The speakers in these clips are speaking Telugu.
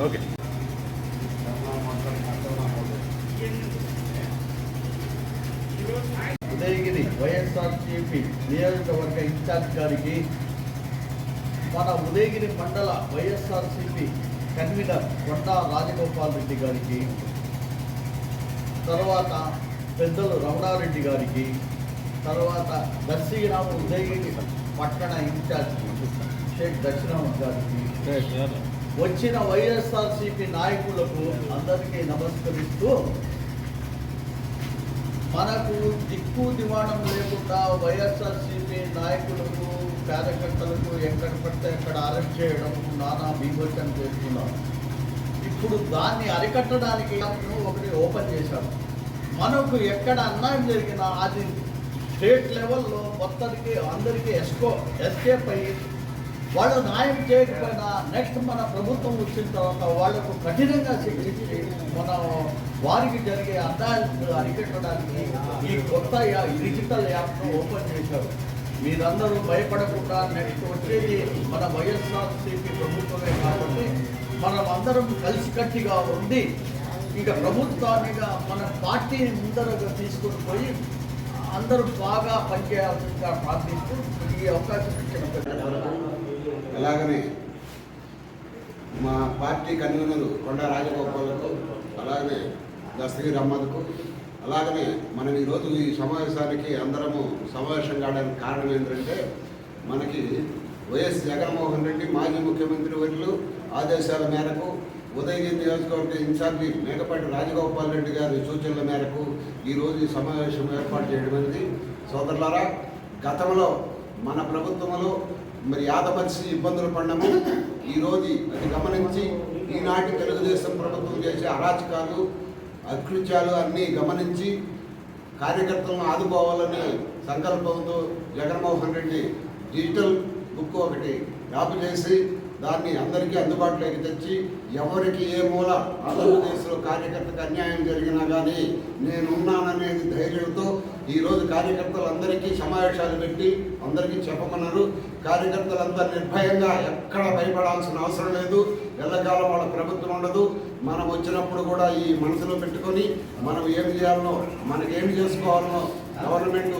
ఓకే. ఉదయగిరి వైఎస్ఆర్సీపీ నియోజకవర్గ ఇన్ఛార్జ్ గారికి మన ఉదయగిరి మండల వైఎస్ఆర్సీపీ కన్వీనర్ కొండా రాజగోపాల్ రెడ్డి గారికి తర్వాత పెద్దలు రమణారెడ్డి గారికి తర్వాత దర్శిరాము ఉదయగిరి పట్టణ ఇన్ఛార్జ్ షేక్ దక్షిణామూర్తి గారికి వచ్చిన వైఎస్ఆర్సీపీ నాయకులకు అందరికీ నమస్కరిస్తూ మనకు దిక్కు దివాణం లేకుండా వైఎస్ఆర్సీపీ నాయకులకు కార్యకర్తలకు ఎక్కడ పడితే అక్కడ అరెస్ట్ చేయడం నానా బీభత్సం చేస్తున్నాం. ఇప్పుడు దాన్ని అరికట్టడానికి ఒకటి ఓపెన్ చేశారు మనకు ఎక్కడ అన్యాయం జరిగినా అది స్టేట్ లెవెల్లో మొత్తానికి అందరికీ ఎస్కో ఎస్కేప్ అయ్యి వాళ్ళు న్యాయం చేయకపోయినా నెక్స్ట్ మన ప్రభుత్వం వచ్చిన తర్వాత వాళ్ళకు కఠినంగా శిక్షించి మన వారికి జరిగే అన్యాయాలను అరికట్టడానికి ఈ కొత్త డిజిటల్ యాప్ను ఓపెన్ చేశారు. మీరందరూ భయపడకుండా నెక్స్ట్ వచ్చేది మన వైఎస్ఆర్సీపీ ప్రభుత్వమే కాబట్టి మనం అందరం కలిసికట్టిగా ఉండి ఇక ప్రభుత్వానిగా మన పార్టీని ముందరగా తీసుకొని పోయి అందరూ బాగా పనిచేయాల్సిందిగా ప్రార్థిస్తూ ఈ అవకాశం ఇచ్చిన అలాగనే మా పార్టీ కన్వీనర్ కొండ రాజగోపాలకు అలాగనే దస్తగిరి అహ్మద్కు అలాగనే మనం ఈరోజు ఈ సమావేశానికి అందరము సమావేశం కావడానికి కారణం ఏంటంటే మనకి వైఎస్ జగన్మోహన్ రెడ్డి మాజీ ముఖ్యమంత్రి వర్యులు ఆదేశాల మేరకు ఉదయగిరి నియోజకవర్గ ఇన్ఛార్జి మేకపాటి రాజగోపాల్ రెడ్డి గారి సూచనల మేరకు ఈరోజు ఈ సమావేశం ఏర్పాటు చేయడం అనేది. సోదరులారా గతంలో మన ప్రభుత్వంలో మరి యాదపరిచి ఇబ్బందులు పడము ఈరోజు అది గమనించి ఈనాటి తెలుగుదేశం ప్రభుత్వం చేసే అరాచకాలు అకృత్యాలు అన్నీ గమనించి కార్యకర్తలను ఆదుకోవాలని సంకల్పంతో జగన్మోహన్ రెడ్డి డిజిటల్ బుక్ ఒకటి యాప్ చేసి దాన్ని అందరికీ అందుబాటులోకి తెచ్చి ఎవరికి ఏ మూల ఆంధ్రప్రదేశ్లో కార్యకర్తకు అన్యాయం జరిగినా కానీ నేనున్నాననేది ధైర్యంతో ఈరోజు కార్యకర్తలందరికీ సమావేశాలు పెట్టి అందరికీ చెప్పమన్నారు. కార్యకర్తలందరూ నిర్భయంగా ఎక్కడ భయపడాల్సిన అవసరం లేదు. ఎల్లకాలం వాళ్ళ ప్రభుత్వం ఉండదు. మనం వచ్చినప్పుడు కూడా ఈ మనసులో పెట్టుకొని మనం ఏం చేయాలనో మనకేమి చేసుకోవాలనో గవర్నమెంట్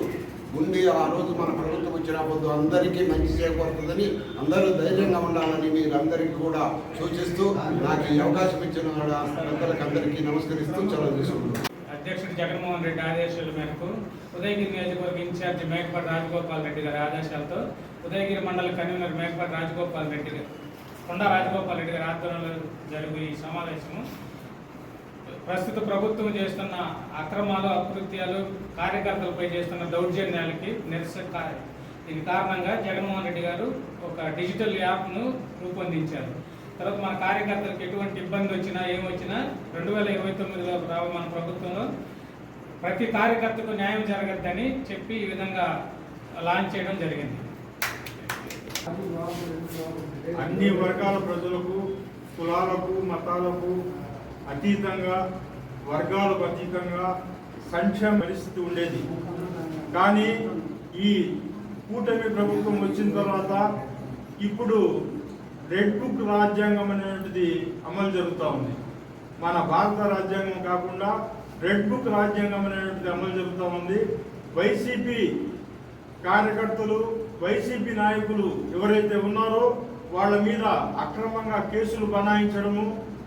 ఉంది ఆ రోజు మన ప్రభుత్వం వచ్చినప్పుడు అందరికీ మంచి చేకూరుతుందని అందరూ ధైర్యంగా ఉండాలని మీరు అందరికీ కూడా సూచిస్తూ నాకు ఈ అవకాశం ఇచ్చిన పెద్దలకు అందరికీ నమస్కరిస్తూ చాలా తీసుకుంటున్నాను. అధ్యక్షుడు జగన్మోహన్ రెడ్డి ఆదేశాల మేరకు ఉదయగిరి నియోజకవర్గ ఇన్ఛార్జి మేకపాటి రాజగోపాల్ రెడ్డి గారి ఆదేశాలతో ఉదయగిరి మండల కన్వీనర్ మేకపాటి రాజగోపాల్ రెడ్డి గారు కొండా రాజగోపాల్ రెడ్డి గారి ఆధ్వర్యంలో జరుగు ఈ సమావేశము. ప్రస్తుత ప్రభుత్వం చేస్తున్న అక్రమాలు అకృత్యాలు కార్యకర్తలపై చేస్తున్న దౌర్జన్యాలకి నిరసన దీని కారణంగా జగన్మోహన్ రెడ్డి గారు ఒక డిజిటల్ యాప్ను రూపొందించారు. తర్వాత మన కార్యకర్తలకు ఎటువంటి ఇబ్బంది వచ్చినా ఏమొచ్చినా రెండు వేల ఇరవై తొమ్మిదిలో రావ మన ప్రభుత్వంలో. ప్రతి కార్యకర్తకు న్యాయం జరగద్దని చెప్పి ఈ విధంగా లాంచ్ చేయడం జరిగింది. అన్ని వర్గాల ప్రజలకు కులాలకు మతాలకు అతీతంగా వర్గాలకు అతీతంగా సంక్షేమ పరిస్థితి ఉండేది. కానీ ఈ కూటమి ప్రభుత్వం వచ్చిన తర్వాత ఇప్పుడు రెడ్ బుక్ రాజ్యాంగం అనేటువంటిది అమలు జరుగుతూ ఉంది. మన భారత రాజ్యాంగం కాకుండా రెడ్ బుక్ రాజ్యాంగం అనేటువంటిది అమలు జరుగుతూ ఉంది. వైసీపీ కార్యకర్తలు వైసీపీ నాయకులు ఎవరైతే ఉన్నారో వాళ్ళ మీద అక్రమంగా కేసులు బనాయించడము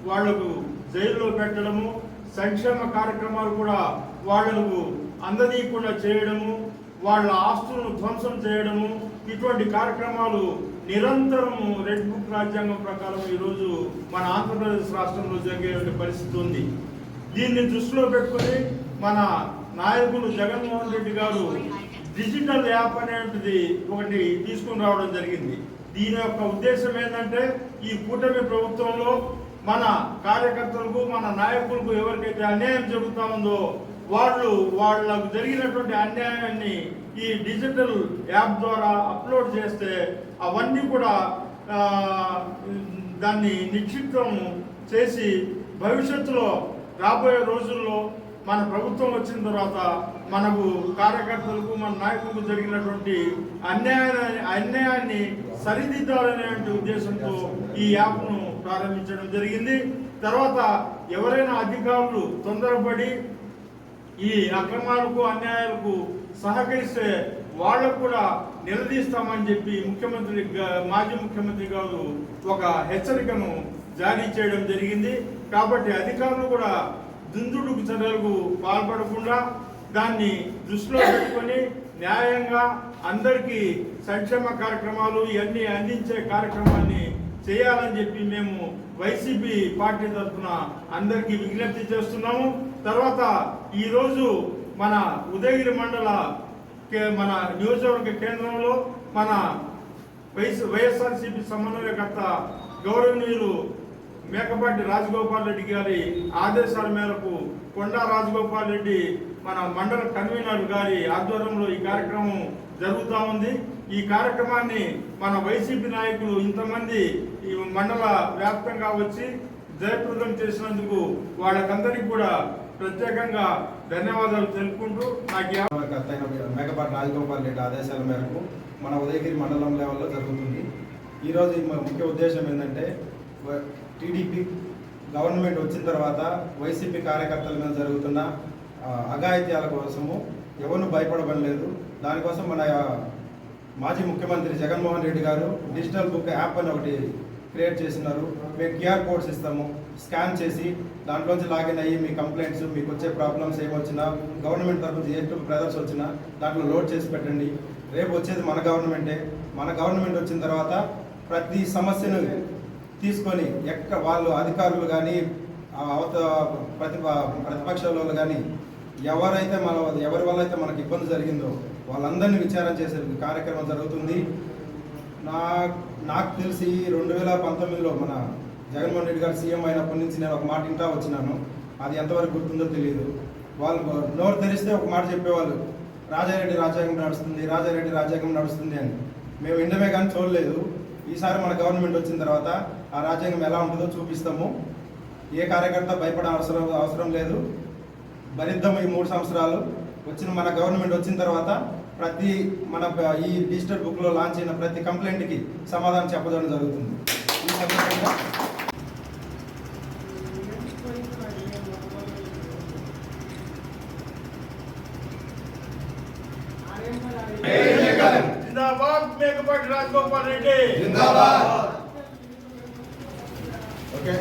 వాళ్ళకు జైల్లో పెట్టడము సంక్షేమ కార్యక్రమాలు కూడా వాళ్ళకు అందనీయకుండా చేయడము వాళ్ళ ఆస్తులను ధ్వంసం చేయడము ఇటువంటి కార్యక్రమాలు నిరంతరము రెడ్ బుక్ రాజ్యాంగం ప్రకారం ఈరోజు మన ఆంధ్రప్రదేశ్ రాష్ట్రంలో జరిగే పరిస్థితి ఉంది. దీన్ని దృష్టిలో పెట్టుకొని మన నాయకులు జగన్మోహన్ రెడ్డి గారు డిజిటల్ యాప్ అనేటిది ఒకటి తీసుకుని రావడం జరిగింది. దీని యొక్క ఉద్దేశం ఏంటంటే ఈ కూటమి ప్రభుత్వంలో మన కార్యకర్తలకు మన నాయకులకు ఎవరికైతే అన్యాయం జరుగుతా ఉందో వాళ్ళు వాళ్ళకు జరిగినటువంటి అన్యాయాన్ని ఈ డిజిటల్ యాప్ ద్వారా అప్లోడ్ చేస్తే అవన్నీ కూడా దాన్ని నిక్షిప్తం చేసి భవిష్యత్తులో రాబోయే రోజుల్లో మన ప్రభుత్వం వచ్చిన తర్వాత మనకు కార్యకర్తలకు మన నాయకులకు జరిగినటువంటి అన్యాయాన్ని అన్యాయాన్ని సరిదిద్దాలనే ఉద్దేశంతో ఈ యాప్ను ప్రారంభించడం జరిగింది. తర్వాత ఎవరైనా అధికారులు తొందరపడి ఈ అక్రమాలకు అన్యాయాలకు సహకరిస్తే వాళ్ళకు కూడా నిలదీస్తామని చెప్పి ముఖ్యమంత్రి మాజీ ముఖ్యమంత్రి గారు ఒక హెచ్చరికను జారీ చేయడం జరిగింది. కాబట్టి అధికారులు కూడా దుందుడుకు చర్యలకు పాల్పడకుండా దాన్ని దృష్టిలో పెట్టుకొని న్యాయంగా అందరికీ సంక్షేమ కార్యక్రమాలు ఇవన్నీ అందించే కార్యక్రమాన్ని చేయాలని చెప్పి మేము వైసీపీ పార్టీ తరఫున అందరికీ విజ్ఞప్తి చేస్తున్నాము. తర్వాత ఈరోజు మన ఉదయగిరి మండల మన నియోజకవర్గ కేంద్రంలో మన వైఎస్ వైఎస్ఆర్సీపీ సమన్వయకర్త గౌరవనీయులు మేకపాటి రాజగోపాల్ రెడ్డి గారి ఆదేశాల మేరకు కొండా రాజగోపాల్ రెడ్డి మన మండల కన్వీనర్ గారి ఆధ్వర్యంలో ఈ కార్యక్రమం జరుగుతూ ఉంది. ఈ కార్యక్రమాన్ని మన వైసీపీ నాయకులు ఇంతమంది ఈ మండల వ్యాప్తంగా వచ్చి జయప్రదం చేసినందుకు వాళ్ళకందరికీ కూడా ప్రత్యేకంగా ధన్యవాదాలు తెలుపుకుంటూ నాకు మేకపాటి రాజగోపాల్ రెడ్డి ఆదేశాల మేరకు మన ఉదయగిరి మండలం లెవెల్లో జరుగుతుంది. ఈరోజు ముఖ్య ఉద్దేశం ఏంటంటే టీడీపీ గవర్నమెంట్ వచ్చిన తర్వాత వైసీపీ కార్యకర్తల మీద జరుగుతున్న అఘాయిత్యాల కోసము ఎవరు భయపడబడలేదు. దానికోసం మన మాజీ ముఖ్యమంత్రి జగన్మోహన్ రెడ్డి గారు డిజిటల్ బుక్ యాప్ అని ఒకటి క్రియేట్ చేసినారు మేము క్యూఆర్ కోడ్స్ ఇస్తాము. స్కాన్ చేసి దాంట్లోంచి లాగిన్ అయ్యి మీ కంప్లైంట్స్ మీకు వచ్చే ప్రాబ్లమ్స్ ఏమొచ్చినా గవర్నమెంట్ తరఫు నుంచి బ్రదర్స్ వచ్చినా దాంట్లో లోడ్ చేసి పెట్టండి. రేపు వచ్చేది మన గవర్నమెంటే. మన గవర్నమెంట్ వచ్చిన తర్వాత ప్రతి సమస్యను తీసుకొని ఎక్క వాళ్ళు అధికారులు కానీ అవత ప్రతి ప్రతిపక్షాల కానీ ఎవరైతే మన ఎవరి వల్ల అయితే మనకి ఇబ్బంది జరిగిందో వాళ్ళందరినీ విచారం చేసే కార్యక్రమం జరుగుతుంది. నా నాకు తెలిసి రెండు వేల పంతొమ్మిదిలో మన జగన్మోహన్ రెడ్డి గారు సీఎం అయినప్పటి నుంచి నేను ఒక మాట ఇంటా వచ్చినాను. అది ఎంతవరకు గుర్తుందో తెలియదు వాళ్ళు నోరు తెరిస్తే ఒక మాట చెప్పేవాళ్ళు రాజారెడ్డి రాజ్యాంగం నడుస్తుంది రాజారెడ్డి రాజ్యాంగం నడుస్తుంది అని. మేము ఎండమే కానీ చూడలేదు. ఈసారి మన గవర్నమెంట్ వచ్చిన తర్వాత ఆ రాజ్యాంగం ఎలా ఉంటుందో చూపిస్తాము. ఏ కార్యకర్త భయపడ అవసరం అవసరం లేదు. భరిద్దాము ఈ మూడు సంవత్సరాలు. వచ్చిన మన గవర్నమెంట్ వచ్చిన తర్వాత ప్రతి మన ఈ డిజిటల్ బుక్లో లాంచ్ అయిన ప్రతి కంప్లైంట్కి సమాధానం చెప్పడం జరుగుతుంది. ఈ సందర్భంగా ఓకే.